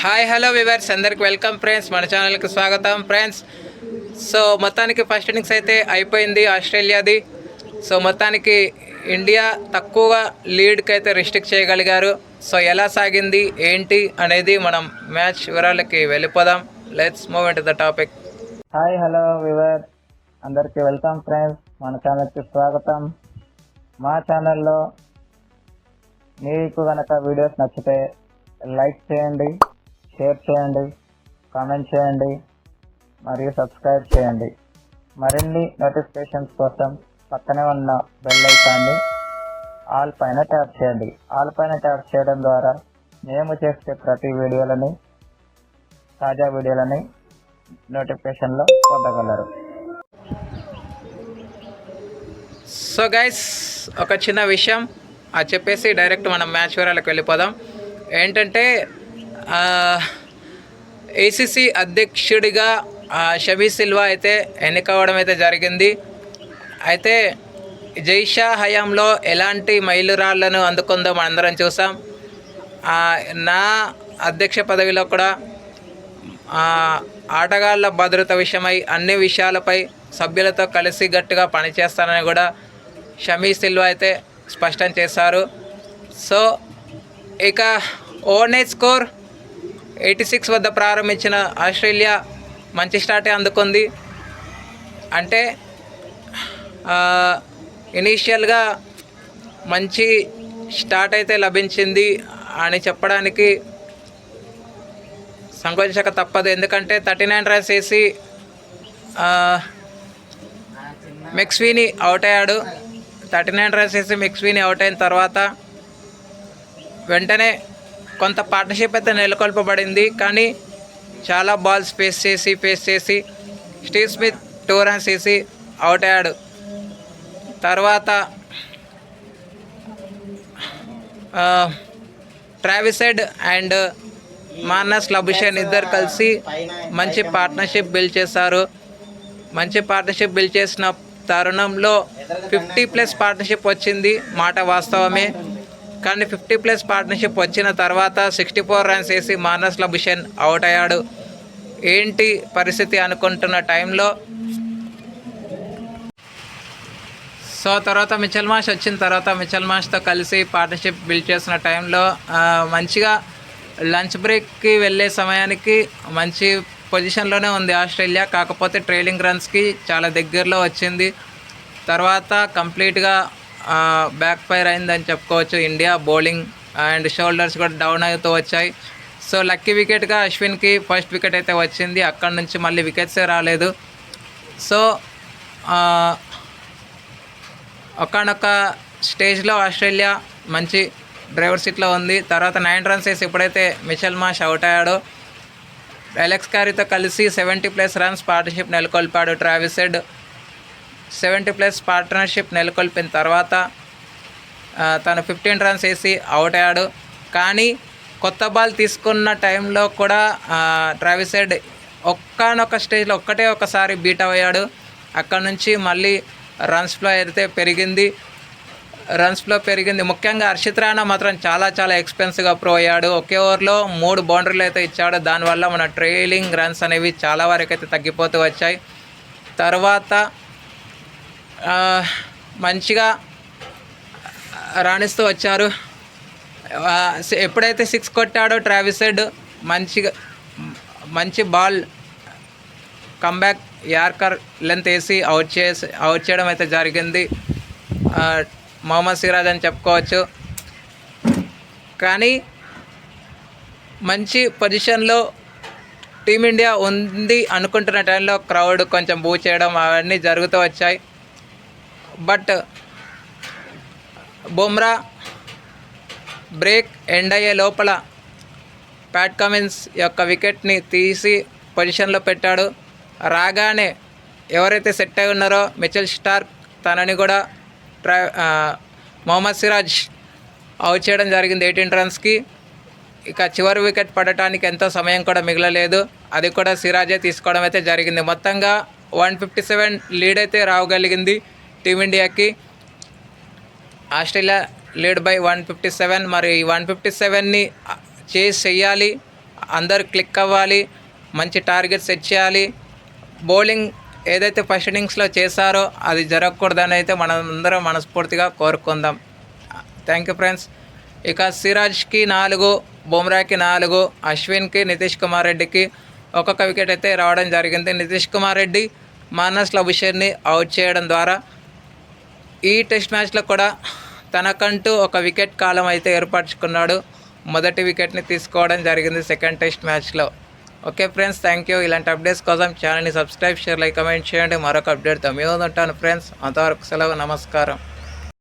Hi hello viewers అందరికి welcome friends మన ఛానల్కి స్వాగతం ఫ్రెండ్స్ సో మొత్తానికి ఫస్ట్ ఇన్నింగ్స్ అయితే అయిపోయింది ఆస్ట్రేలియాది. సో మొత్తానికి ఇండియా తక్కువగా లీడ్కి అయితే రిస్ట్రిక్ట్ చేయగలిగారు. సో ఎలా సాగింది ఏంటి అనేది మనం మ్యాచ్ వివరాలకి వెళ్ళిపోదాం. Let's move in the topic hi hello viewer అందరికీ వెల్కమ్ ఫ్రెండ్స్ మన ఛానల్కి స్వాగతం. మా ఛానల్లో మీకు కనుక వీడియోస్ నచ్చితే లైక్ చేయండి. షేర్ చేయండి కామెంట్ చేయండి మరియు సబ్స్క్రైబ్ చేయండి. మరిన్ని నోటిఫికేషన్స్ కోసం పక్కనే ఉన్న బెల్ ఐకాన్ని ఆల్ పైన ట్యాప్ చేయండి. ఆల్ పైన ట్యాప్ చేయడం ద్వారా మేము చేసే ప్రతి వీడియోలని తాజా వీడియోలని నోటిఫికేషన్లో పొందగలరు. సో గైస్ ఒక చిన్న విషయం. అది చెప్పేసి డైరెక్ట్ మనం మ్యాచ్ వివరాలకు వెళ్ళిపోదాం. ఏంటంటే ఏసీసీ అధ్యక్షుడిగా షమీ సిల్వా అయితే ఎన్నికవడం అయితే జరిగింది. అయితే జైషా హయాంలో ఎలాంటి మైలురాళ్ళను అందుకుందో మనందరం చూసాం. నా అధ్యక్ష పదవిలో కూడా ఆటగాళ్ళ ఆటగాళ్ళ భద్రత విషయమై అన్ని విషయాలపై సభ్యులతో కలిసి గట్టిగా పనిచేస్తానని కూడా షమీ సిల్వా అయితే స్పష్టం చేశారు. సో ఇక ఓనే స్కోర్ ఎయిటీ సిక్స్ వద్ద ప్రారంభించిన ఆస్ట్రేలియా మంచి స్టార్టే అందుకుంది. అంటే ఇనీషియల్గా మంచి స్టార్ట్ అయితే లభించింది అని చెప్పడానికి సంకోచించక తప్పదు. ఎందుకంటే థర్టీ నైన్ రన్స్ వేసి మెక్స్వీని అవుట్ అయ్యాడు. థర్టీ నైన్ రన్స్ వేసి మెక్స్వీని అవుట్ అయిన తర్వాత వెంటనే కొంత పార్ట్నర్షిప్ అయితే నెలకొల్పబడింది కానీ చాలా బాల్స్ ఫేస్ చేసి ఫేస్ చేసి స్టీవ్ స్మిత్ టూ రన్స్ వేసి అవుట్ అయ్యాడు. తర్వాత ట్రావిసెడ్ అండ్ మానస్ లభుషన్ ఇద్దరు కలిసి మంచి పార్ట్నర్షిప్ బిల్డ్ చేశారు. మంచి పార్ట్నర్షిప్ బిల్డ్ చేసిన తరుణంలో ఫిఫ్టీ ప్లస్ పార్ట్నర్షిప్ వచ్చింది మాట వాస్తవమే. కానీ ఫిఫ్టీ ప్లస్ పార్ట్నర్షిప్ వచ్చిన తర్వాత సిక్స్టీ ఫోర్ రన్స్ వేసి మానస్ లభుషన్ అవుట్ అయ్యాడు. ఏంటి పరిస్థితి అనుకుంటున్న టైంలో? సో తర్వాత మిచల్ మాష్ వచ్చిన తర్వాత మిచల్ మాష్తో కలిసి పార్ట్నర్షిప్ బిల్డ్ చేసిన టైంలో మంచిగా లంచ్ బ్రేక్కి వెళ్ళే సమయానికి మంచి పొజిషన్లోనే ఉంది ఆస్ట్రేలియా. కాకపోతే ట్రైలింగ్ రన్స్కి చాలా దగ్గరలో వచ్చింది. తర్వాత కంప్లీట్గా బ్యాక్ ఫైర్ అయిందని చెప్పుకోవచ్చు. ఇండియా బౌలింగ్ అండ్ షోల్డర్స్ కూడా డౌన్ అవుతూ వచ్చాయి. సో లక్కీ వికెట్గా అశ్విన్కి ఫస్ట్ వికెట్ అయితే వచ్చింది. అక్కడ నుంచి మళ్ళీ వికెట్సే రాలేదు. సో ఒకనొక స్టేజ్లో ఆస్ట్రేలియా మంచి డ్రైవర్ సీట్లో ఉంది. తర్వాత నైన్ రన్స్ వేసి ఎప్పుడైతే మిషల్ మాష్ అవుట్ అయ్యాడో. అలెక్స్ కారీతో కలిసి seventy plus runs partnership నెలకొల్పాడు. Travis Head seventy plus partnership నెలకొల్పిన తర్వాత తను ఫిఫ్టీన్ రన్స్ వేసి అవుట్ అయ్యాడు. కానీ కొత్త బాల్ తీసుకున్న టైంలో కూడా ఆ, ట్రావిసెడ్ ఒక్కనొక స్టేజ్లో ఒక్కటే ఒకసారి బీట్ అయ్యాడు. అక్కడ నుంచి మళ్ళీ రన్స్ ఫ్లో అయితే పెరిగింది. రన్స్ ఫ్లో పెరిగింది. ముఖ్యంగా హర్షిత్ రాణా మాత్రం చాలా చాలా ఎక్స్పెన్సివ్గా ప్రో అయ్యాడు. ఒకే ఓవర్లో మూడు బౌండరీలు అయితే ఇచ్చాడు. దానివల్ల మన ట్రైలింగ్ రన్స్ అనేవి చాలా వరకు అయితే తగ్గిపోతూ వచ్చాయి. తర్వాత మంచిగా రాణిస్తూ వచ్చారు. ఎప్పుడైతే సిక్స్ కొట్టాడో ట్రావిసెడ్ మంచిగా మంచి బాల్ కంబ్యాక్ యార్కర్ లెంత్ వేసి అవుట్ చేసి అవుట్ చేయడం అయితే జరిగింది. మొహమ్మద్ సిరాజ్ అని చెప్పుకోవచ్చు. కానీ మంచి పొజిషన్లో టీమిండియా ఉంది అనుకుంటున్న టైంలో క్రౌడ్ కొంచెం బూ చేయడం అవన్నీ జరుగుతూ వచ్చాయి. బుమ్రా బ్రేక్ ఎండ్ అయ్యే లోపల ప్యాట్ కమిన్స్ యొక్క వికెట్ని తీసి పొజిషన్లో పెట్టాడు. రాగానే ఎవరైతే సెట్ అయి ఉన్నారో మిచెల్ స్టార్క్ తనని కూడా ట్రా మొహమ్మద్ సిరాజ్ అవుట్ చేయడం జరిగింది ఎయిటీన్ రన్స్కి. ఇక చివరి వికెట్ పడటానికి ఎంతో సమయం కూడా మిగలలేదు. అది కూడా సిరాజే తీసుకోవడం అయితే జరిగింది. మొత్తంగా వన్ ఫిఫ్టీ సెవెన్ లీడ్ అయితే రావగలిగింది. టీమిండియాకి Australia lead by one fifty seven. మరి వన్ ఫిఫ్టీ సెవెన్ని చేసి చెయ్యాలి. అందరు క్లిక్ అవ్వాలి. మంచి టార్గెట్ సెట్ చేయాలి. బౌలింగ్ ఏదైతే ఫస్ట్ ఇన్నింగ్స్లో చేశారో అది జరగకూడదని అయితే మనం అందరం మనస్ఫూర్తిగా కోరుకుందాం. Thank you friends. ఇక సిరాజ్కి నాలుగు బుమ్రాకి నాలుగు అశ్విన్కి నితీష్ కుమార్ రెడ్డికి ఒక్కొక్క వికెట్ అయితే రావడం జరిగింది. నితీష్ కుమార్ రెడ్డి మానస్ లభుషర్ని అవుట్ చేయడం ద్వారా ఈ టెస్ట్ మ్యాచ్లో కూడా తనకంటూ ఒక వికెట్ కాలం అయితే ఏర్పరచుకున్నాడు. మొదటి వికెట్ని తీసుకోవడం జరిగింది సెకండ్ టెస్ట్ మ్యాచ్లో. Okay friends thank you. ఇలాంటి అప్డేట్స్ కోసం ఛానల్ని సబ్స్క్రైబ్ షేర్ లైక్ కమెంట్ చేయండి. మరొక అప్డేట్తో మేము ఉంటాను ఫ్రెండ్స్. అంతవరకు సెలవు నమస్కారం.